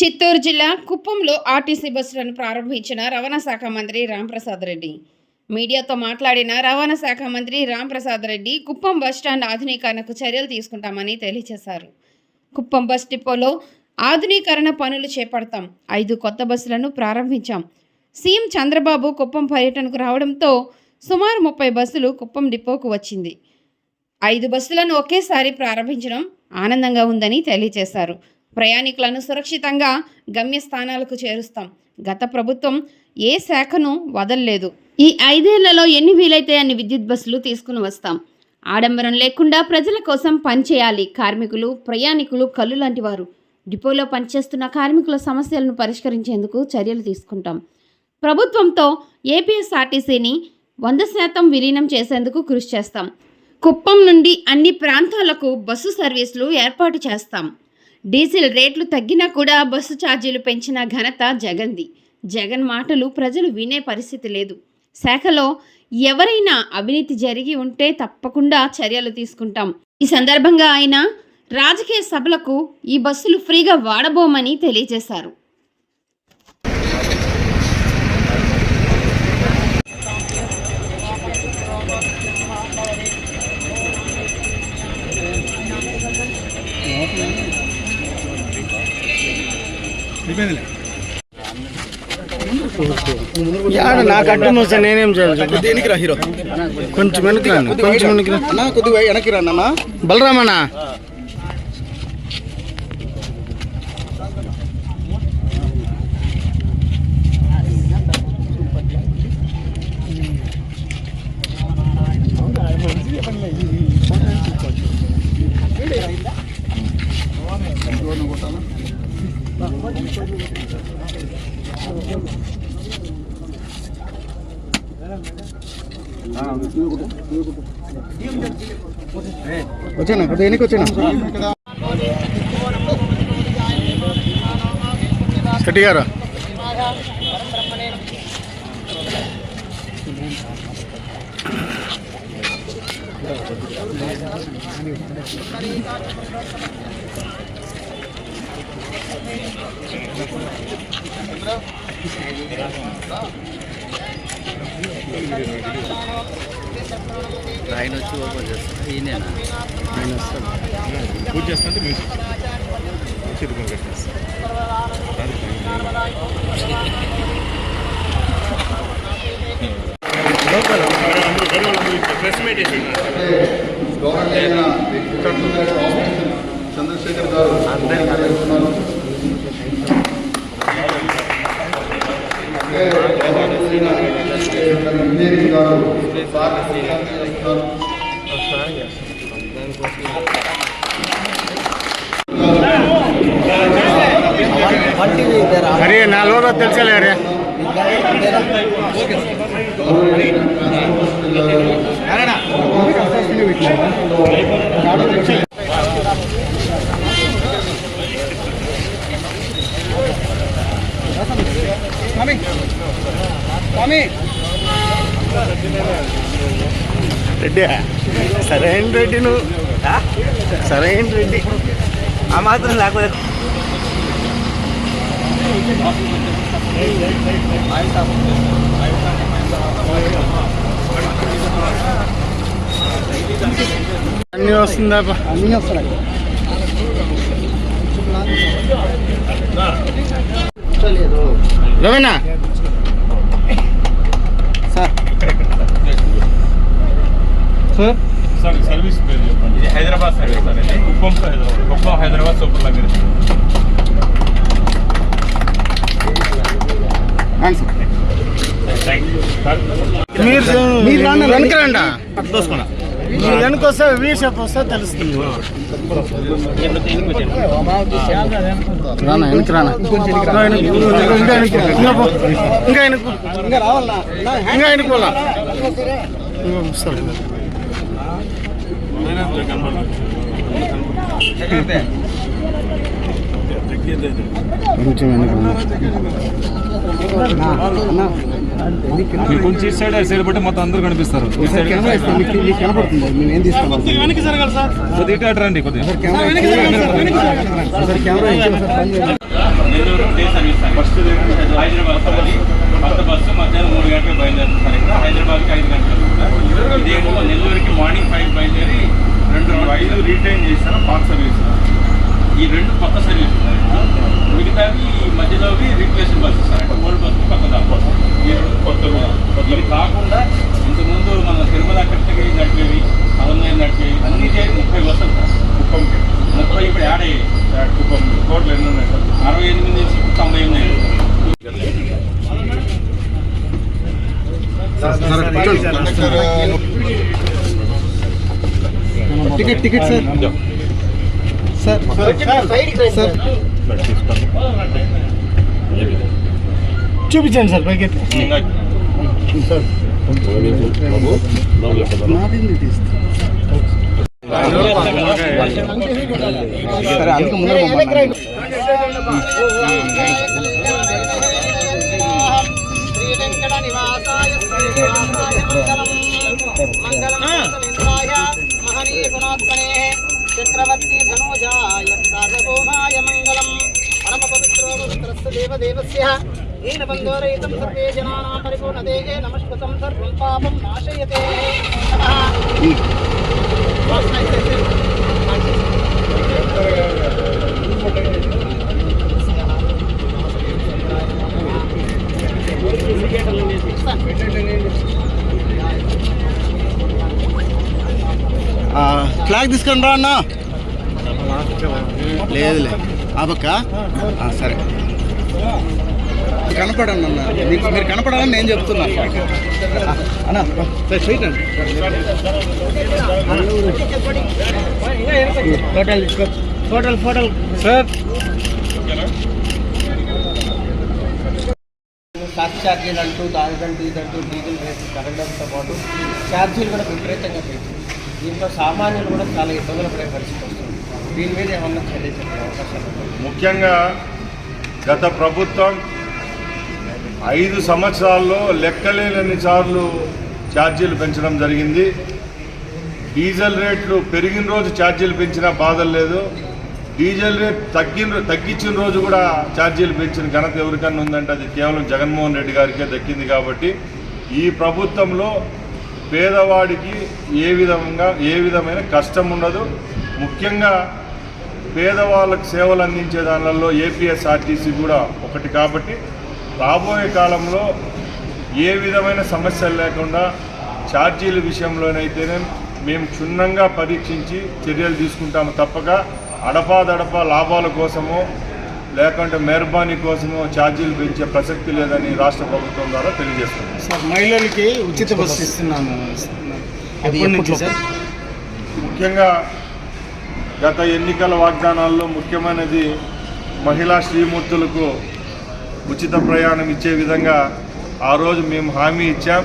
చిత్తూరు జిల్లా కుప్పంలో ఆర్టీసీ బస్సులను ప్రారంభించిన రవాణా శాఖ మంత్రి రాంప్రసాద్ రెడ్డి. మీడియాతో మాట్లాడిన రవాణా శాఖ మంత్రి రాంప్రసాద్ రెడ్డి కుప్పం బస్టాండ్ ఆధునీకరణకు చర్యలు తీసుకుంటామని తెలియజేశారు. కుప్పం బస్ డిపోలో ఆధునీకరణ పనులు చేపడతాం ఐదు కొత్త బస్సులను ప్రారంభించాం. సీఎం చంద్రబాబు కుప్పం పర్యటనకు రావడంతో సుమారు ముప్పై బస్సులు కుప్పం డిపోకు వచ్చింది. ఐదు బస్సులను ఒకేసారి ప్రారంభించడం ఆనందంగా ఉందని తెలియజేశారు. ప్రయాణికులను సురక్షితంగా గమ్యస్థానాలకు చేరుస్తాం. గత ప్రభుత్వం ఏ శాఖను వదల్లేదు. ఈ ఐదేళ్ళలో ఎన్ని వీలైతే అన్ని విద్యుత్ బస్సులు తీసుకుని వస్తాం. ఆడంబరం లేకుండా ప్రజల కోసం పనిచేయాలి కార్మికులు ప్రయాణికులు కళ్ళు లాంటి వారు. డిపోలో పనిచేస్తున్న కార్మికుల సమస్యలను పరిష్కరించేందుకు చర్యలు తీసుకుంటాం. ప్రభుత్వంతో ఏపీఎస్ఆర్టీసీని వంద శాతం విలీనం చేసేందుకు కృషి చేస్తాం. కుప్పం నుండి అన్ని ప్రాంతాలకు బస్సు సర్వీసులు ఏర్పాటు చేస్తాం. డీజిల్ రేట్లు తగ్గినా కూడా బస్సు ఛార్జీలు పెంచిన ఘనత జగన్ది. జగన్ మాటలు ప్రజలు వినే పరిస్థితి లేదు. శాఖలో ఎవరైనా అవినీతి జరిగి ఉంటే తప్పకుండా చర్యలు తీసుకుంటాం. ఈ సందర్భంగా ఆయన రాజకీయ సభలకు ఈ బస్సులు ఫ్రీగా వాడబోమని తెలియజేశారు. యాడ నాకు అడ్డం వస్తే నేనేం చేయాలి? దేనికి రా హీరో. కొంచెం వెనక్కి రాను కొంచెం వెనక్కి రా. అన్న కొద్దిగా వెనక్కి రా అన్న బలరామన్నా. వచ్చానా కొద్దిగా వెనక్కి వచ్చానా శెట్టి గారు ఆయన వచ్చి ఓపెన్ చేస్తారు ఈయనేనా పూజ చేస్తుంటే మ్యూజిక్ చిరుకొని కట్టేస్తాం ప్రెస్ మీట్ చేసి గవర్నమెంట్ చంద్రశేఖర్ గారు ಅರೇ ನಾಲ್ವರು ತಿಳ್ಸಲ್ಲ ರೀ ಕಾರಣ తెలుసలే అరే రెడ్డి సరైన రెడ్డి నువ్వు. సరైన రెడ్డి. ఆ మాత్రం లేకపోతే అన్నీ వస్తుందా? అన్నీ వస్తున్నాయి. రవేనా సార్. సార్? సార్ సర్వీస్ పేరు చెప్పండి. ఇది హైదరాబాద్ సర్వీస్ సార్ ఇది. కుప్పం హైదరాబాద్ కుప్పం హైదరాబాద్ సూపర్ సార్ మీరు మీరు రాండి, రండా వెనక వస్తే వీ షాప్ వస్తే తెలుస్తుంది. రానా వెనక్కి రానా? ఇంకా ఇంకా వెనక్కి, ఇంకా. కొంచెం వెనక్కి కొంచెం ఇటు సైడ్ సైడ్ బట్టి మొత్తం అందరూ కనిపిస్తారు. ఈ సైడ్ కెమెరా ఇస్తాం మీకు మీకు కనపడుతుంది మేము ఏం తీసుకోవాలి? వెనక్కి జరగాలి సార్. కొద్దిగా ఇటు అటు రండి కొద్దిగా కెమెరా ఒకసారి కెమెరా ఇచ్చి ఒకసారి పని చేయండి. Nellore day service sir first Hyderabad sir అది కొత్త బస్సు మధ్యాహ్నం మూడు గంటలకు బయలుదేరుతుంది సార్ ఇక్కడ హైదరాబాద్కి ఐదు గంటలకు సార్ ఇదేమో నెల్లూరుకి మార్నింగ్ ఫైవ్ బయలుదేరి రెండు ఐదు రీటైన్ చేసిన పాత సర్వీస్ ఈ రెండు కొత్త సర్వీస్ మిగతావి ఈ మధ్యలోవి రీప్లేస్మెంట్ బస్సు సార్ అంటే ఓల్డ్ బస్సు కొత్త దాకా ఈ రెండు కొత్తవి ఇవి కాకుండా ఇంతకుముందు మన తిరుమల కట్టకి నడిపేవి అలంగా నడిపేవి అన్ని చేరి ముప్పై బస్సులు సార్ కుప్పంకి ముప్పై ఇప్పుడు యాడ్ అయ్యాయి కుప్పం కోట్లు ఎన్ని ఉన్నాయి సార్ అరవై ఎనిమిది నుంచి ఇప్పుడు తొంభై ఉన్నాయి ticket ticket sir sir sir చూపించండి సార్ పైకి సరే అందుకు ముందర పంపండి. చక్రవర్తి ధనోజాయ సార్వభౌమాయ మంగళం పరమ పవిత్రో పవిత్రస్య దేవదేవస్య ఏన బంధోరయితం సర్వే జనానాం పరిపూర్ణతే నమస్కృతం సర్వం పాపం నాశయతే నమః ఆ, ఫ్లాగ్ తీసుకొని రా అన్న. లేదులే. ఆ పక్క ఆ, సరే. కనపడండి అన్న. మీకు మీరు కనపడాలని నేను చెప్తున్నా. అన్న సరే స్ట్రైట్ అండి. ఫోటోలు ఫోటోలు సార్. సార్ ఛార్జీలు అంటూ దానికంటూ ఇదంటూ డీజిల్ రేట్లు పెరగడంతో పాటు ఛార్జీలు కూడా విపరీతంగా పెంచింది దీంట్లో సామాన్యులు కూడా చాలా ఇబ్బందులు పడే పరిస్థితి వస్తుంది. దీని మీద ఏమన్నా చర్య చెప్పే అవకాశాలు ముఖ్యంగా గత ప్రభుత్వం ఐదు సంవత్సరాల్లో లెక్కలేనన్ని సార్లు ఛార్జీలు పెంచడం జరిగింది. డీజిల్ రేట్లు పెరిగిన రోజు ఛార్జీలు పెంచినా బాధ లేదు. డీజిల్ రేట్ తగ్గిన తగ్గించిన రోజు కూడా ఛార్జీలు పెంచిన ఘనత ఎవరికన్నా ఉందంటే అది కేవలం జగన్మోహన్ రెడ్డి గారికే దక్కింది కాబట్టి ఈ ప్రభుత్వంలో పేదవాడికి ఏ విధంగా ఏ విధమైన కష్టం ఉండదు. ముఖ్యంగా పేదవాళ్ళకు సేవలు అందించే దానిలో ఏపీఎస్ఆర్టీసీ కూడా ఒకటి కాబట్టి రాబోయే కాలంలో ఏ విధమైన సమస్యలు లేకుండా ఛార్జీల విషయంలోనైతేనే మేము క్షుణ్ణంగా పరీక్షించి చర్యలు తీసుకుంటాము తప్పక. అడపాదడపా లాభాల కోసమో లేకుంటే మెహర్బానీ కోసమో ఛార్జీలు పెంచే ప్రసక్తి లేదని రాష్ట్ర ప్రభుత్వం ద్వారా తెలియజేస్తున్నాం సార్ మహిళలకి ఉచిత బస్సు ఇస్తున్నాము. అది ముఖ్యంగా గత ఎన్నికల వాగ్దానాల్లో ముఖ్యమైనది మహిళా శ్రీమూర్తులకు ఉచిత ప్రయాణం ఇచ్చే విధంగా ఆ రోజు మేము హామీ ఇచ్చాం.